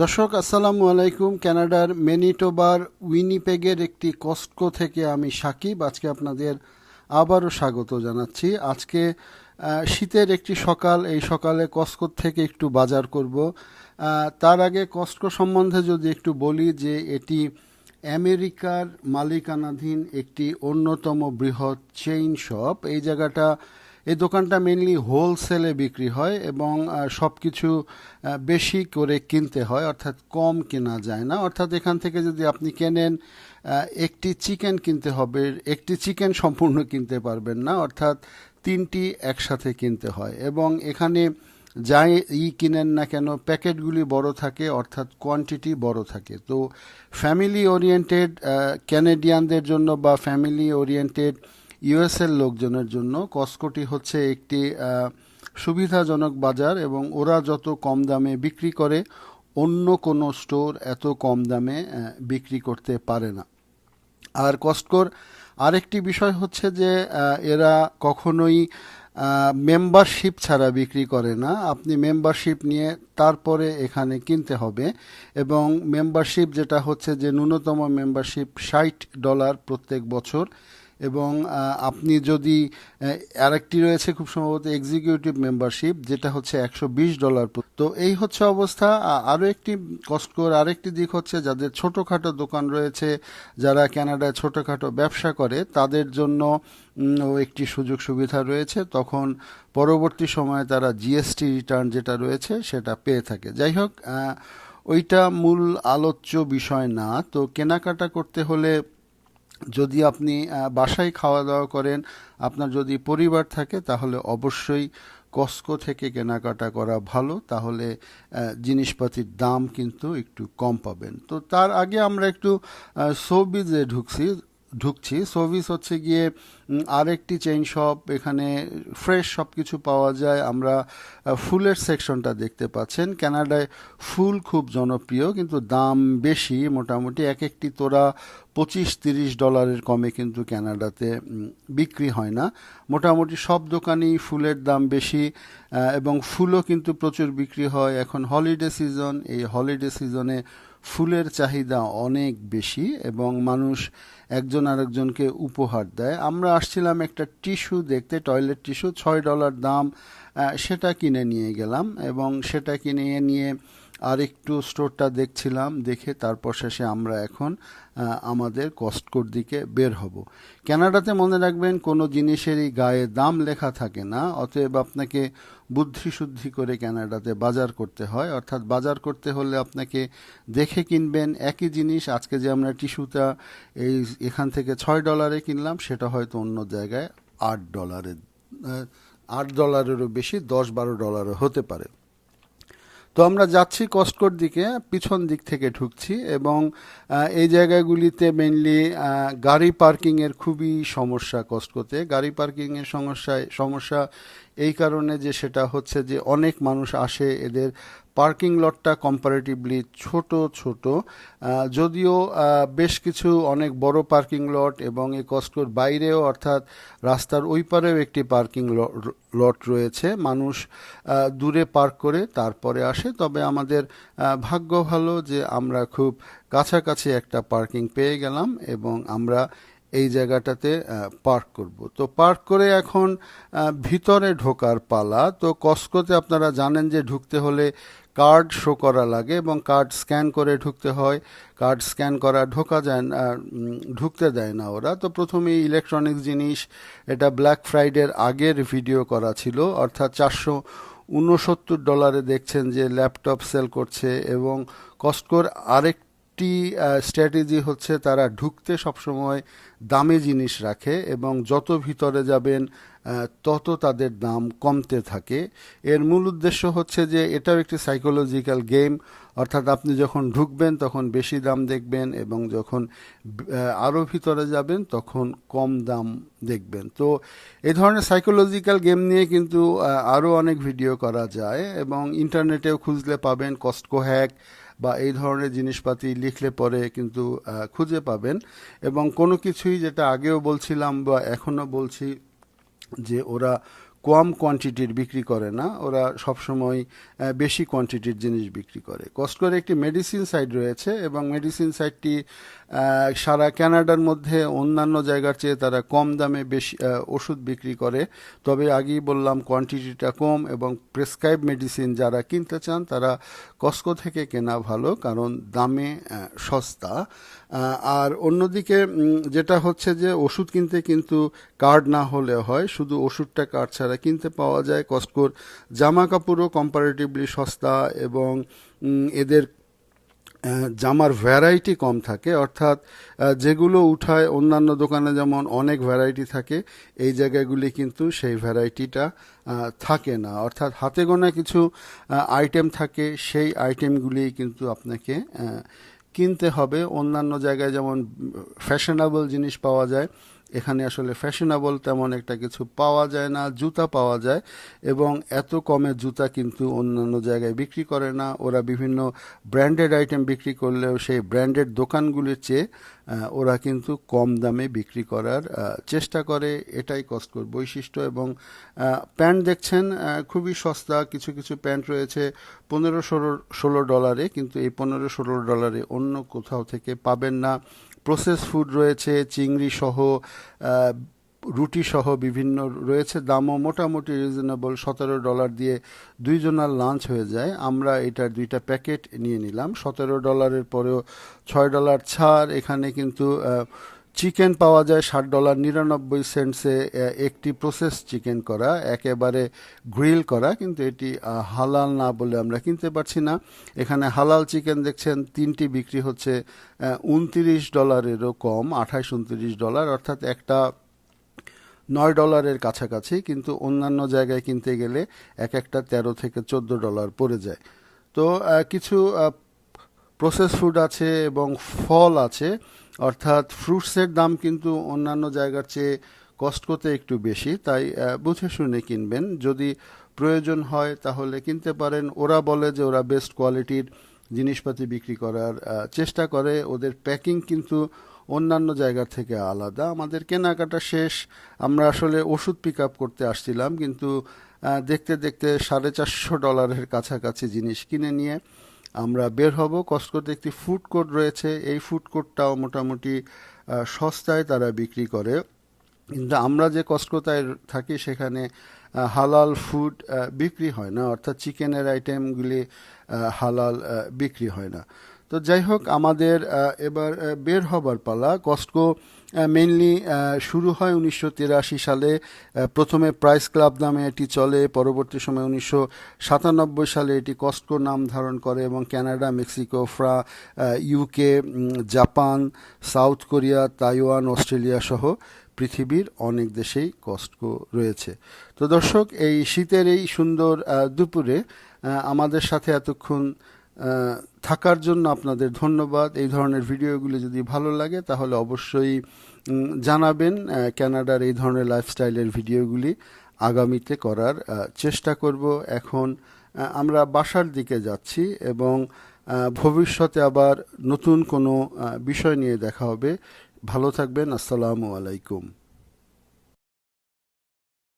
দর্শক, আসসালামু আলাইকুম। কানাডার মেনিটোবার, উইনিপেগের একটি কস্টকো থেকে আমি সাকিব। আজকে আপনাদের আবারও স্বাগত জানাচ্ছি। আজকে শীতের একটি সকাল। এই সকালে কস্টকো থেকে একটু বাজার করব। তার আগে কস্টকো সম্বন্ধে যদি একটু বলি যে এটি আমেরিকার মালিকানাধীন একটি অন্যতম বৃহৎ চেইন শপ এই জায়গাটা এই দোকানটা মেনলি হোলসেলে বিক্রি হয় এবং সব কিছু বেশি করে কিনতে হয়, অর্থাৎ কম কেনা যায় না। অর্থাৎ এখান থেকে যদি আপনি কেনেন একটি চিকেন কিনতে হবে, একটি চিকেন সম্পূর্ণ কিনতে পারবেন না, অর্থাৎ তিনটি একসাথে কিনতে হয়। এবং এখানে যাই ই কিনেন না কেন, প্যাকেটগুলি বড় থাকে, অর্থাৎ কোয়ান্টিটি বড় থাকে। তো ফ্যামিলি ওরিয়েন্টেড ক্যানেডিয়ানদের জন্য বা ফ্যামিলি ওরিয়েন্টেড ইউএসএল লোকজনের জন্য কস্কোটি হচ্ছে একটি সুবিধাজনক বাজার এবং ওরা যত কম দামে বিক্রি করে, অন্য কোনো স্টোর এত কম দামে বিক্রি করতে পারে না। আর কস্টকোর আরেকটি বিষয় হচ্ছে যে এরা কখনোই মেম্বারশিপ ছাড়া বিক্রি করে না। আপনি মেম্বারশিপ নিয়ে তারপরে এখানে কিনতে হবে এবং মেম্বারশিপ যেটা হচ্ছে যে ন্যূনতম মেম্বারশিপ ষাট ডলার প্রত্যেক বছর এবং আপনি যদি আরেকটি রয়েছে খুব সম্ভবত এক্সিকিউটিভ মেম্বারশিপ যেটা হচ্ছে একশো বিশ ডলার তো এই হচ্ছে অবস্থা। আরও একটি কস্টকোর আরেকটি দিক হচ্ছে যাদের ছোটোখাটো দোকান রয়েছে, যারা কানাডায় ছোটোখাটো ব্যবসা করে, তাদের জন্য একটি সুযোগ সুবিধা রয়েছে। তখন পরবর্তী সময়ে তারা জিএসটি রিটার্ন যেটা রয়েছে, সেটা পেয়ে থাকে। যাই হোক ওইটা মূল আলোচ্য বিষয় না। তো কেনাকাটা করতে হলে যদি আপনি বাসায় খাওয়া দাওয়া করেন, আপনার যদি পরিবার থাকে, তাহলে অবশ্যই কস্কো থেকে কেনাকাটা করা ভালো। তাহলে জিনিসপাতির দাম কিন্তু একটু কম পাবেন। তো তার আগে আমরা একটু সৌবিজে ঢুকছি। ঢুকছি। সোভিস হচ্ছে গিয়ে আরেকটি চেইন শপ এখানে ফ্রেশ সব কিছু পাওয়া যায়। আমরা ফুলের সেকশনটা দেখতে পাচ্ছেন। কানাডায় ফুল খুব জনপ্রিয়, কিন্তু দাম বেশি মোটামুটি। এক একটি তোরা পঁচিশ তিরিশ ডলারের কমে কিন্তু ক্যানাডাতে বিক্রি হয় না। মোটামুটি সব দোকানেই ফুলের দাম বেশি এবং ফুলও কিন্তু প্রচুর বিক্রি হয়। এখন হলিডে সিজন এই হলিডে সিজনে ফুলের চাহিদা অনেক বেশি এবং মানুষ একজন আরেকজনকে উপহার দেয়। আমরা আসছিলাম একটা টিস্যু দেখতে, টয়লেট টিস্যু, ছয় ডলার দাম সেটা কিনে নিয়ে গেলাম এবং সেটা কিনে নিয়ে আরেকটু স্টোরটা দেখছিলাম, দেখে তারপর শেষে আমরা এখন আমাদের কস্টকোর দিকে বের হব। কানাডাতে মনে রাখবেন কোনো জিনিসেরই গায়ে দাম লেখা থাকে না, অতএব আপনাকে বুদ্ধি শুদ্ধি করে কানাডাতে বাজার করতে হয়। অর্থাৎ বাজার করতে হলে আপনাকে দেখে কিনবেন একই জিনিস। আজকে যে আমরা টিস্যুটা এই এখান থেকে ছয় ডলারে কিনলাম, সেটা হয়তো অন্য জায়গায় আট ডলারে আট ডলারেরও বেশি, দশ বারো ডলারও হতে পারে। তো আমরা যাচ্ছি কস্টকোর দিকে, পিছন দিক থেকে ঢুকছি এবং এই জায়গাগুলিতে মেনলি গাড়ি পার্কিংয়ের খুবই সমস্যা কস্টকোতে গাড়ি পার্কিংয়ের সমস্যায়, সমস্যা এই কারণে যে সেটা হচ্ছে যে অনেক মানুষ আসে এদের পার্কিং লটটা কম্পারেটিভলি ছোট ছোট। যদিও বেশ কিছু অনেক বড় পার্কিং লট এবং এই কস্টকোর বাইরেও, অর্থাৎ রাস্তার ওই পারেও একটি পার্কিং লট রয়েছে। মানুষ দূরে পার্ক করে তারপরে আসে। তবে আমাদের ভাগ্য ভালো যে আমরা খুব কাছাকাছি একটা পার্কিং পেয়ে গেলাম এবং আমরা এই জায়গাটাতে পার্ক করব। তো পার্ক করে এখন ভিতরে ঢোকার পালা। তো কস্কোতে আপনারা জানেন যে ঢুকতে হলে কার্ড শো করা লাগে এবং কার্ড স্ক্যান করে ঢুকতে হয়। কার্ড স্ক্যান করা ঢোকা যায় না ঢুকতে দেয় না ওরা। তো প্রথমে ইলেকট্রনিক্স জিনিস, এটা ব্ল্যাক ফ্রাইডের আগের ভিডিও করা ছিল, অর্থাৎ চারশো উনসত্তর ডলারে দেখছেন যে ল্যাপটপ সেল করছে এবং কস্টকোর আরেক একটি স্ট্র্যাটেজি হচ্ছে তারা ঢুকতে সবসময় দামি জিনিস রাখে এবং যত ভিতরে যাবেন তত তাদের দাম কমতে থাকে। এর মূল উদ্দেশ্য হচ্ছে যে এটাও একটি সাইকোলজিক্যাল গেম অর্থাৎ আপনি যখন ঢুকবেন তখন বেশি দাম দেখবেন এবং যখন আরও ভিতরে যাবেন তখন কম দাম দেখবেন। তো এই ধরনের সাইকোলজিক্যাল গেম নিয়ে কিন্তু আরও অনেক ভিডিও করা যায় এবং ইন্টারনেটেও খুঁজলে পাবেন কস্টকো হ্যাক বা এই ধরনের জিনিসপাতি লিখলে পরে কিন্তু খুঁজে পাবেন। এবং কোনো কিছুই যেটা আগেও বলছিলাম বা এখনও বলছি যে ওরা কম কোয়ান্টিটির বিক্রি করে না, ওরা সবসময় বেশি কোয়ান্টিটির জিনিস বিক্রি করে। কস্টকোর একটি মেডিসিন সাইড রয়েছে এবং মেডিসিন সাইটটি সারা ক্যানাডার মধ্যে অন্যান্য জায়গার চেয়ে তারা কম দামে বেশি ওষুধ বিক্রি করে। তবে আগেই বললাম কোয়ান্টিটিটা কম এবং প্রেসক্রাইব মেডিসিন যারা কিনতে চান, তারা কস্কো থেকে কেনা ভালো কারণ দামে সস্তা। আর অন্যদিকে যেটা হচ্ছে যে ওষুধ কিনতে কিন্তু কার্ড না হলে হয়, শুধু ওষুধটা কার্ড ছাড়া কিনতে পাওয়া যায়। কস্টকোর জামা কাপড়ও কম্পারেটিভলি সস্তা এবং এদের জামার ভ্যারাইটি কম থাকে। অর্থাৎ যেগুলো উঠায় অন্যান্য দোকানে যেমন অনেক ভ্যারাইটি থাকে, এই জায়গাগুলি কিন্তু সেই ভ্যারাইটিটা থাকে না। অর্থাৎ হাতে গোনা কিছু আইটেম থাকে, সেই আইটেমগুলি কিন্তু আপনাকে কিনতে হবে। অন্যান্য জায়গায় যেমন ফ্যাশনেবল জিনিস পাওয়া যায় এখানে আসলে ফ্যাশনেবল তেমন একটা কিছু পাওয়া যায় না, জুতা পাওয়া যায় এবং এত কমে জুতা কিন্তু অন্যান্য জায়গায় বিক্রি করে না। ওরা বিভিন্ন ব্র্যান্ডেড আইটেম বিক্রি করলেও সেই ব্র্যান্ডেড দোকানগুলির চেয়ে ওরা কিন্তু কম দামে বিক্রি করার চেষ্টা করে। এটাই কস্টকোর বৈশিষ্ট্য এবং প্যান্ট দেখছেন খুবই সস্তা। কিছু কিছু প্যান্ট রয়েছে পনেরো ষোলো ষোলো ডলারে কিন্তু এই পনেরো, ষোলো ডলারে অন্য কোথাও থেকে পাবেন না। প্রসেস ফুড রয়েছে, চিংড়ি সহ রুটি সহ বিভিন্ন রয়েছে। দামও মোটামুটি রিজনেবল সতেরো ডলার দিয়ে দুইজনার লাঞ্চ হয়ে যায়। আমরা এটার দুইটা প্যাকেট নিয়ে নিলাম। সতেরো ডলারের পরেও ছয় ডলার ছাড়। এখানে কিন্তু চিকেন পাওয়া যায় ষাট ডলার নিরানব্বই সেন্টসে একটি প্রসেস চিকেন করা, একেবারে গ্রিল করা, কিন্তু এটি হালাল না বলে আমরা কিনতে পারছি না। এখানে হালাল চিকেন দেখছেন, তিনটি বিক্রি হচ্ছে উনতিরিশ ডলারেরও কম, আঠাশ, উনতিরিশ ডলার, অর্থাৎ একটা নয় ডলারের কাছাকাছি, কিন্তু অন্যান্য জায়গায় কিনতে গেলে এক একটা তেরো থেকে চোদ্দ ডলার পড়ে যায়। তো কিছু প্রসেস ফুড আছে এবং ফল আছে। অর্থাৎ ফ্রুটসের দাম কিন্তু অন্যান্য জায়গার চেয়ে কস্টকোতে একটু বেশি, তাই বুঝে শুনে কিনবেন। যদি প্রয়োজন হয় তাহলে কিনতে পারেন। ওরা বলে যে ওরা বেস্ট কোয়ালিটির জিনিসপাতি বিক্রি করার চেষ্টা করে। ওদের প্যাকিং কিন্তু অন্যান্য জায়গার থেকে আলাদা। আমাদের কেনাকাটা শেষ। আমরা আসলে ওষুধ পিক আপ করতে আসছিলাম, কিন্তু দেখতে দেখতে সাড়ে চারশো ডলারের কাছাকাছি জিনিস কিনে নিয়ে আমরা বের হব। কস্টকোতে একটি ফুড কোর্ট রয়েছে। এই ফুড কোর্টটাও মোটামুটি সস্তায় তারা বিক্রি করে। কিন্তু আমরা যে কস্টকোতায় থাকি সেখানে হালাল ফুড বিক্রি হয় না। অর্থাৎ চিকেনের আইটেমগুলি হালাল বিক্রি হয় না। তো যাই হোক, আমাদের এবার বের হবার পালা। কস্টকো মেইনলি শুরু হয় উনিশশো তিরাশি সালে। প্রথমে প্রাইস ক্লাব নামে এটি চলে, পরবর্তী সময় উনিশশো সালে এটি কস্টকো নাম ধারণ করে এবং Canada Mexico ফ্রা UK Japan South Korea Taiwan Australia সহ পৃথিবীর অনেক দেশেই কস্টকো রয়েছে। তো দর্শক, এই শীতের এই সুন্দর দুপুরে আমাদের সাথে এতক্ষণ থাকার জন্য আপনাদের ধন্যবাদ। এই ধরনের ভিডিওগুলি যদি ভালো লাগে, তাহলে অবশ্যই জানাবেন ক্যানাডার এই ধরনের লাইফস্টাইলের ভিডিওগুলি আগামীতে করার চেষ্টা করব। এখন আমরা বাসার দিকে যাচ্ছি এবং ভবিষ্যতে আবার নতুন কোনো বিষয় নিয়ে দেখা হবে। ভালো থাকবেন। আসসালামু আলাইকুম।